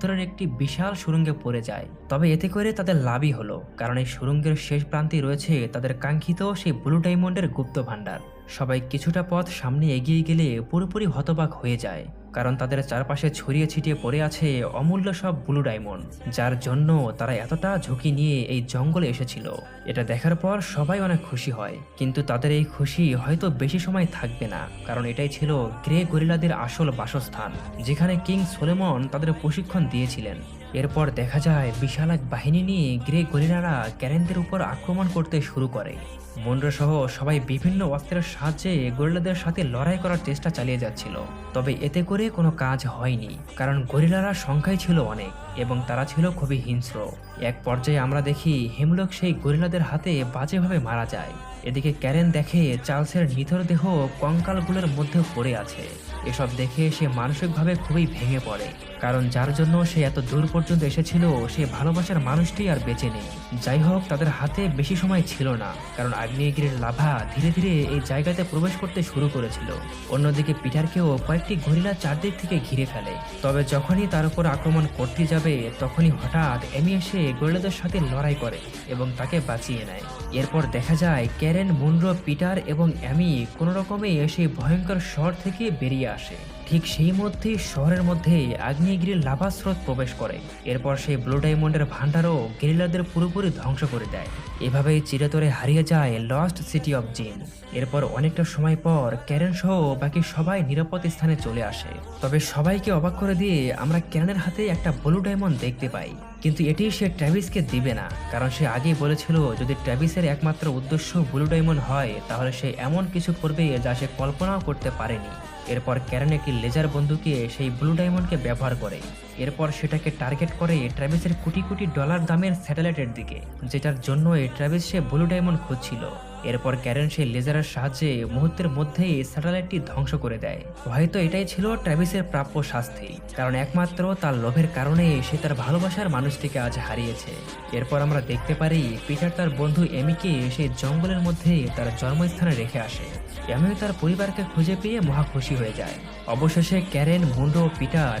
ভেতরের একটি বিশাল সুরঙ্গে পড়ে যায়। তবে এতে করে তাদের লাভই হলো, কারণ এই সুরঙ্গের শেষ প্রান্তে রয়েছে তাদের কাঙ্ক্ষিত সেই ব্লু ডায়মন্ডের গুপ্ত ভাণ্ডার। সবাই কিছুটা পথ সামনে এগিয়ে গেলে পুরোপুরি হতবাক হয়ে যায়, কারণ তাদের চারপাশে ছড়িয়ে ছিটিয়ে পড়ে আছে অমূল্য সব ব্লু ডায়মন্ড, যার জন্য তারা এতটা ঝুঁকি নিয়ে এই জঙ্গলে এসেছিল। এটা দেখার পর সবাই অনেক খুশি হয়, কিন্তু তাদের এই খুশি হয়তো বেশি সময় থাকবে না, কারণ এটাই ছিল গ্রে গরিলাদের আসল বাসস্থান, যেখানে কিং সোলেমন তাদের প্রশিক্ষণ দিয়েছিলেন। এরপর দেখা যায় বিশাল এক বাহিনী নিয়ে গ্রে গরিলারা ক্যারেনদের উপর আক্রমণ করতে শুরু করে। মন্ড্রা সহ সবাই বিভিন্ন অস্ত্রের সাহায্যে গরিলাদের সাথে লড়াই করার চেষ্টা চালিয়ে যাচ্ছিল। তবে এতে করে কোনো কাজ হয়নি, কারণ গরিলারা সংখ্যায় ছিল অনেক এবং তারা ছিল খুবই হিংস্র। এক পর্যায়ে আমরা দেখি হেমলক সেই গরিলাদের হাতে বাজেভাবে মারা যায়। এদিকে ক্যারেন দেখে চার্লসের নিথর দেহ কঙ্কালগুলোর মধ্যে পড়ে আছে। এসব দেখে সে মানসিকভাবে খুবই ভেঙে পড়ে, কারণ যার জন্য সে এত দূর পর্যন্ত এসেছিল, সে ভালোবাসার মানুষটি আর বেঁচে নেই। যাই হোক, তাদের হাতে বেশি সময় ছিল না, কারণ আগ্নেয়গিরির লাভা ধীরে ধীরে এই জায়গাতে প্রবেশ করতে শুরু করেছিল। অন্যদিকে পিটারকেও কয়েকটি গরিলা চারদিক থেকে ঘিরে ফেলে। তবে যখনই তার উপর আক্রমণ করতে যাবে, তখনই হঠাৎ এমি এসে গরিলাদের সাথে লড়াই করে এবং তাকে বাঁচিয়ে নেয়। এরপর দেখা যায়, ক্যারেন মুন্ড্রো পিটার এবং অ্যামি কোনোরকমে সেই ভয়ঙ্কর শহর থেকে বেরিয়ে আসে। ঠিক সেই মধ্যেই শহরের মধ্যে আগ্নেয়গিরির লাভাস্রোত প্রবেশ করে। এরপর সেই ব্লু ডায়মন্ডের ভান্ডারও গেরিলাদের পুরোপুরি ধ্বংস করে দেয়। এভাবেই চিরতরে হারিয়ে যায় লস্ট সিটি অফ জিন এরপর অনেকটা সময় পর ক্যারেন সহ বাকি সবাই নিরাপদ স্থানে চলে আসে। তবে সবাইকে অবাক করে দিয়ে আমরা ক্যারেনের হাতে একটা ব্লু ডায়মন্ড দেখতে পাই। কিন্তু এটি সে ট্র্যাভিসকে দিবে না, কারণ সে আগেই বলেছিল যদি ট্র্যাভিসের একমাত্র উদ্দেশ্য ব্লু ডায়মন্ড হয়, তাহলে সে এমন কিছু করবে যা সে কল্পনাও করতে পারেনি। এরপর ক্যারেন একটি লেজার বন্ধুকে সেই ব্লু ডায়মন্ডকে ব্যবহার করে। এরপর সেটাকে টার্গেট করে ট্র্যাভিসের কোটি কোটি ডলার দামের স্যাটেলাইটের দিকে, যেটার জন্য ট্র্যাভিস সে ব্লু ডায়মন্ড খুঁজছিল। এরপর ক্যারেন সেই লেজারের সাহায্যে মুহূর্তের মধ্যেই স্যাটেলাইটটি ধ্বংস করে দেয়। হয়তো এটাই ছিল ট্র্যাভিসের প্রাপ্য শাস্তি, কারণ একমাত্র তার লোভের কারণে সে তার ভালোবাসার মানুষটিকে আজ হারিয়েছে। এরপর আমরা দেখতে পারি পিটার তার বন্ধু এমিকে সেই জঙ্গলের মধ্যে তার জন্মস্থানে রেখে আসে। এমিও তার পরিবারকে খুঁজে পেয়ে মহা খুশি হয়ে যায়। অবশেষে ক্যারেন মুন্ডো পিটার